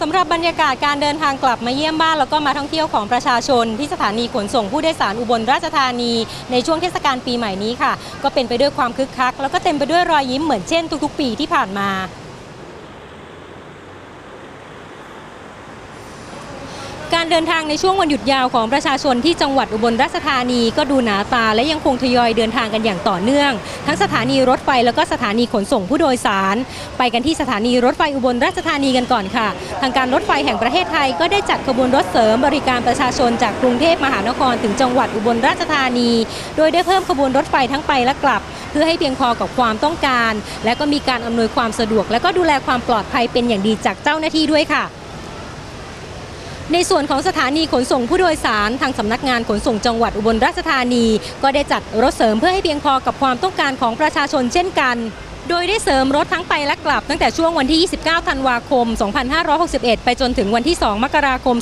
สำหรับบรรยากาศการเดินทางกลับมาเยี่ยมบ้านแล้วก็มาท่องเที่ยวของประชาชน ที่สถานีขนส่งผู้โดยสารอุบลราชธานีในช่วงเทศกาลปีใหม่นี้ค่ะ ก็เป็นไปด้วยความคึกคัก แล้วก็เต็มไปด้วยรอยยิ้มเหมือนเช่นทุกๆ ปีที่ผ่านมา การเดินทางในช่วงวันหยุดยาวของประชาชนที่จังหวัดอุบลราชธานีก็ดูหนาตาและยังคงทยอยเดินทางกันอย่างต่อเนื่อง ทั้งสถานีรถไฟแล้วก็สถานีขนส่งผู้โดยสาร ไปกันที่สถานีรถไฟอุบลราชธานีกันก่อนค่ะ ทางการรถไฟแห่งประเทศไทยก็ได้จัดขบวนรถเสริมบริการประชาชนจากกรุงเทพมหานครถึงจังหวัดอุบลราชธานี โดยได้เพิ่มขบวนรถไฟทั้งไปและกลับ เพื่อให้เพียงพอกับความต้องการ และก็มีการอำนวยความสะดวก และก็ดูแลความปลอดภัยเป็นอย่างดีจากเจ้าหน้าที่ด้วยค่ะ ในส่วนของสถานีขนส่งผู้โดยสาร ทางสำนักงานขนส่งจังหวัดอุบลราชธานี ก็ได้จัดรถเสริมเพื่อให้เพียงพอกับความต้องการของประชาชนเช่นกัน โดยได้เสริมรถทั้งไปและกลับตั้งแต่ช่วงวันที่ 29 ธันวาคม 2561 ไปจนถึงวันที่ 2 มกราคม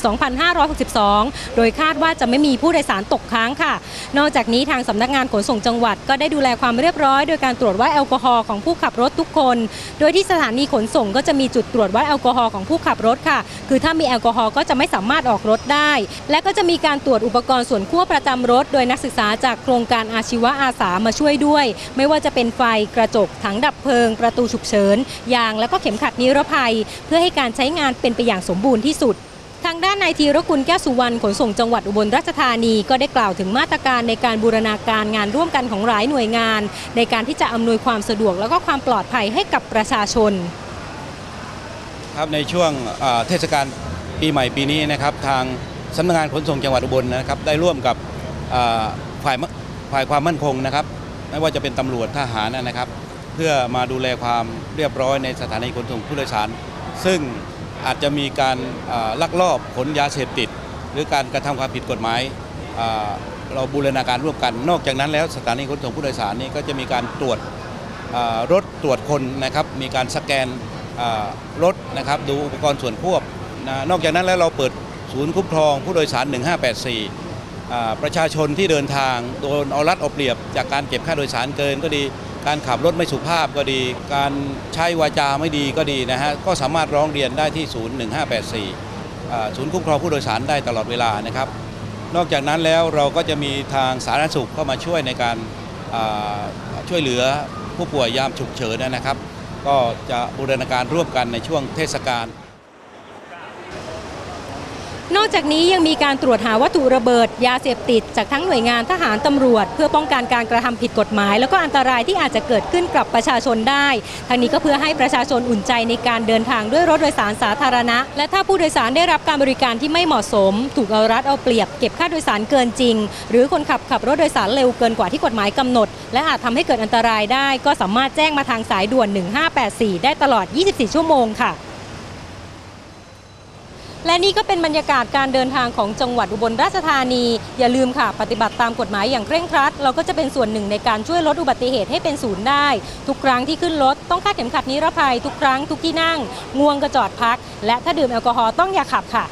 2562 โดยคาดว่าจะไม่มีผู้โดยสารตกค้างค่ะ นอกจากนี้ทางสำนักงานขนส่งจังหวัด ก็ได้ดูแลความเรียบร้อย โดยการตรวจวัดแอลกอฮอล์ของผู้ขับรถทุกคน โดยที่สถานีขนส่งก็จะมีจุดตรวจวัดแอลกอฮอล์ของผู้ขับรถค่ะ คือถ้ามีแอลกอฮอล์ก็จะไม่สามารถออกรถได้ และก็จะมีการตรวจอุปกรณ์ส่วนควบประจำรถ โดยนักศึกษาจากโครงการอาชีวะอาสามาช่วยด้วย ไม่ว่าจะเป็นไฟกระจกถังดับเพลิง ประตูฉุกเฉิน ยางและก็เข็มขัดนิรภัย เพื่อให้การใช้งานเป็นไปอย่างสมบูรณ์ที่สุดทางด้านนายธีรกุลแก้วสุวรรณขนส่งจังหวัดอุบลราชธานีก็ได้กล่าวถึงมาตรการในการบูรณาการงานร่วมกันของหลายหน่วยงาน ในการที่จะอำนวยความสะดวกและก็ความปลอดภัยให้กับประชาชน ครับในช่วงเทศกาลปีใหม่ปีนี้นะครับ ทางสำนักงานขนส่งจังหวัดอุบลนะครับ ได้ร่วมกับฝ่ายฝ่ายความมั่นคงนะครับ ไม่ว่าจะเป็นตำรวจทหารนะครับ เพื่อมาดูแลความเรียบร้อยในสถานีขนส่งผู้โดยสาร ซึ่งอาจจะมีการลักลอบขนยาเสพติด หรือการกระทำความผิดกฎหมายเราบูรณาการร่วมกัน นอกจากนั้นแล้วสถานีขนส่งผู้โดยสารนี่ก็จะมีการตรวจรถตรวจคนนะครับ มีการสแกนรถนะครับดูอุปกรณ์ส่วนควบนะนอกจากนั้นแล้วเราเปิดศูนย์คุ้มครองผู้โดยสาร 1584อ่าประชาชนที่เดินทางโดนเอารัดเอาเปรียบ จากการเก็บค่าโดยสารเกินก็ดี การขับรถไม่สุภาพก็ดี การใช้วาจาไม่ดีก็ดีนะฮะก็สามารถร้องเรียนได้ที่ศูนย์1584 ศูนย์คุ้มครองผู้โดยสารได้ตลอดเวลานะครับ นอกจากนั้นแล้วเราก็จะมีทางสาธารณสุขเข้ามาช่วยในการช่วยเหลือผู้ป่วยยามฉุกเฉินนะครับ ก็จะบูรณาการร่วมกันในช่วงเทศกาล นอกจากนี้ยังมีการตรวจหาวัตถุระเบิด ยาเสพติด จากทั้งหน่วยงานทหารตำรวจ เพื่อป้องกันการกระทำผิดกฎหมาย แล้วก็อันตรายที่อาจจะเกิดขึ้นกับประชาชนได้ทางนี้ก็เพื่อให้ประชาชนอุ่นใจในการเดินทางด้วยรถโดยสารสาธารณะ และถ้าผู้โดยสารได้รับการบริการที่ไม่เหมาะสม ถูกเอารัดเอาเปรียบเก็บค่าโดยสารเกินจริง หรือคนขับขับรถโดยสารเร็วเกินกว่าที่กฎหมายกำหนด และอาจทำให้เกิดอันตรายได้ ก็สามารถแจ้งมาทางสายด่วน 1584 ได้ตลอด 24 ชั่วโมงค่ะ และนี่ก็เป็นบรรยากาศการเดินทางของจังหวัดอุบลราชธานี อย่าลืมค่ะ ปฏิบัติตามกฎหมายอย่างเคร่งครัด เราก็จะเป็นส่วนหนึ่งในการช่วยลดอุบัติเหตุให้เป็นศูนย์ได้ ทุกครั้งที่ขึ้นรถต้องคาดเข็มขัดนิรภัย ทุกครั้งทุกที่นั่ง ง่วงก็จอดพัก และถ้าดื่มแอลกอฮอล์ต้องอย่าขับค่ะ